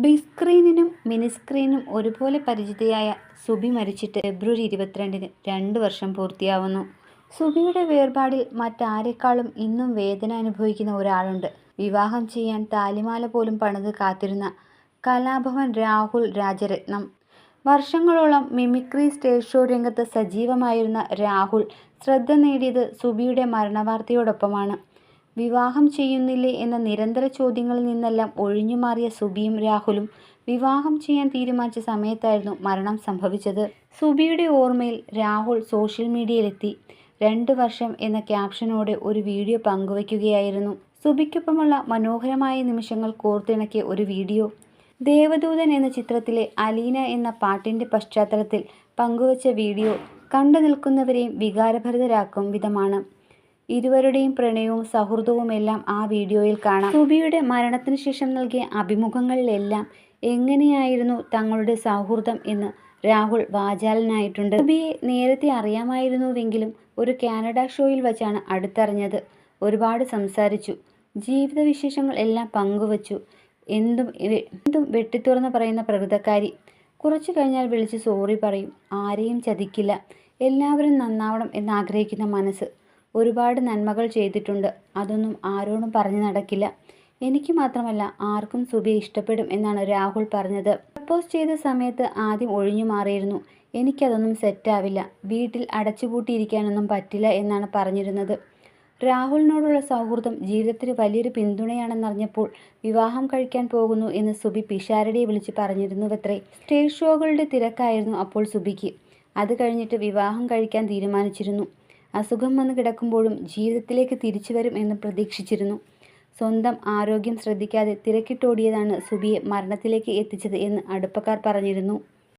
Big സ്ക്രീനിനും mini സ്ക്രീനും ഒരുപോലെ പരിചിതയായ സുബി മരിച്ചിട്ട് ഫെബ്രുവരി ഇരുപത്തിരണ്ടിന് രണ്ട് വർഷം പൂർത്തിയാവുന്നു. സുബിയുടെ വേർപാടിൽ മറ്റാരെക്കാളും ഇന്നും വേദന അനുഭവിക്കുന്ന ഒരാളുണ്ട്. വിവാഹം ചെയ്യാൻ താലിമാല പോലും പണിത് കാത്തിരുന്ന കലാഭവൻ രാഹുൽ രാജരത്നം. വർഷങ്ങളോളം മിമിക്രി സ്റ്റേജ് ഷോ രംഗത്ത് സജീവമായിരുന്ന രാഹുൽ ശ്രദ്ധ നേടിയത് സുബിയുടെ മരണവാർത്തയോടൊപ്പമാണ്. വിവാഹം ചെയ്യുന്നില്ലേ എന്ന നിരന്തര ചോദ്യങ്ങളിൽ നിന്നെല്ലാം ഒഴിഞ്ഞുമാറിയ സുബിയും രാഹുലും വിവാഹം ചെയ്യാൻ തീരുമാനിച്ച സമയത്തായിരുന്നു മരണം സംഭവിച്ചത്. സുബിയുടെ ഓർമ്മയിൽ രാഹുൽ സോഷ്യൽ മീഡിയയിലെത്തി. രണ്ട് വർഷം എന്ന ക്യാപ്ഷനോടെ ഒരു വീഡിയോ പങ്കുവയ്ക്കുകയായിരുന്നു. സുബിക്കൊപ്പമുള്ള മനോഹരമായ നിമിഷങ്ങൾ കോർത്തിണക്കിയ ഒരു വീഡിയോ. ദേവദൂതൻ എന്ന ചിത്രത്തിലെ അലീന എന്ന പാട്ടിന്റെ പശ്ചാത്തലത്തിൽ പങ്കുവച്ച വീഡിയോ കണ്ടു നിൽക്കുന്നവരെയും വികാരഭരിതരാക്കും വിധമാണ്. ഇരുവരുടെയും പ്രണയവും സൗഹൃദവും എല്ലാം ആ വീഡിയോയിൽ കാണാം. സുബിയുടെ മരണത്തിന് ശേഷം നൽകിയ അഭിമുഖങ്ങളിലെല്ലാം എങ്ങനെയായിരുന്നു തങ്ങളുടെ സൗഹൃദം എന്ന് രാഹുൽ വാചാലനായിട്ടുണ്ട്. സുബിയെ നേരത്തെ അറിയാമായിരുന്നുവെങ്കിലും ഒരു കാനഡ ഷോയിൽ വച്ചാണ് അടുത്തറിഞ്ഞത്. ഒരുപാട് സംസാരിച്ചു. ജീവിതവിശേഷങ്ങൾ എല്ലാം പങ്കുവച്ചു. എന്തും എന്തും വെട്ടിത്തുറന്ന് പറയുന്ന പ്രകൃതക്കാരി. കുറച്ചു കഴിഞ്ഞാൽ വിളിച്ച് സോറി പറയും. ആരെയും ചതിക്കില്ല. എല്ലാവരും നന്നാവണം എന്നാഗ്രഹിക്കുന്ന മനസ്സ്. ഒരുപാട് നന്മകൾ ചെയ്തിട്ടുണ്ട്. അതൊന്നും ആരോടും പറഞ്ഞു നടക്കില്ല. എനിക്ക് മാത്രമല്ല ആർക്കും സുബിയെ ഇഷ്ടപ്പെടും എന്നാണ് രാഹുൽ പറഞ്ഞത്. പ്രപ്പോസ് ചെയ്ത സമയത്ത് ആദ്യം ഒഴിഞ്ഞു മാറിയിരുന്നു. എനിക്കതൊന്നും സെറ്റാവില്ല വീട്ടിൽ അടച്ചുപൂട്ടിയിരിക്കാനൊന്നും പറ്റില്ല എന്നാണ് പറഞ്ഞിരുന്നത്. രാഹുലിനോടുള്ള സൗഹൃദം ജീവിതത്തിന് വലിയൊരു പിന്തുണയാണെന്നറിഞ്ഞപ്പോൾ വിവാഹം കഴിക്കാൻ പോകുന്നു എന്ന് സുബി പിഷാരടിയെ വിളിച്ച് പറഞ്ഞിരുന്നുവത്രേ. സ്റ്റേജ് ഷോകളുടെ തിരക്കായിരുന്നു അപ്പോൾ സുബിക്ക്. അത് കഴിഞ്ഞിട്ട് വിവാഹം കഴിക്കാൻ തീരുമാനിച്ചിരുന്നു. അസുഖം വന്ന് കിടക്കുമ്പോഴും ജീവിതത്തിലേക്ക് തിരിച്ചു വരും എന്ന് പ്രതീക്ഷിച്ചിരുന്നു. സ്വന്തം ആരോഗ്യം ശ്രദ്ധിക്കാതെ തിരക്കിട്ടോടിയതാണ് സുബിയെ മരണത്തിലേക്ക് എത്തിച്ചത് എന്ന് അടുപ്പക്കാർ പറഞ്ഞിരുന്നു.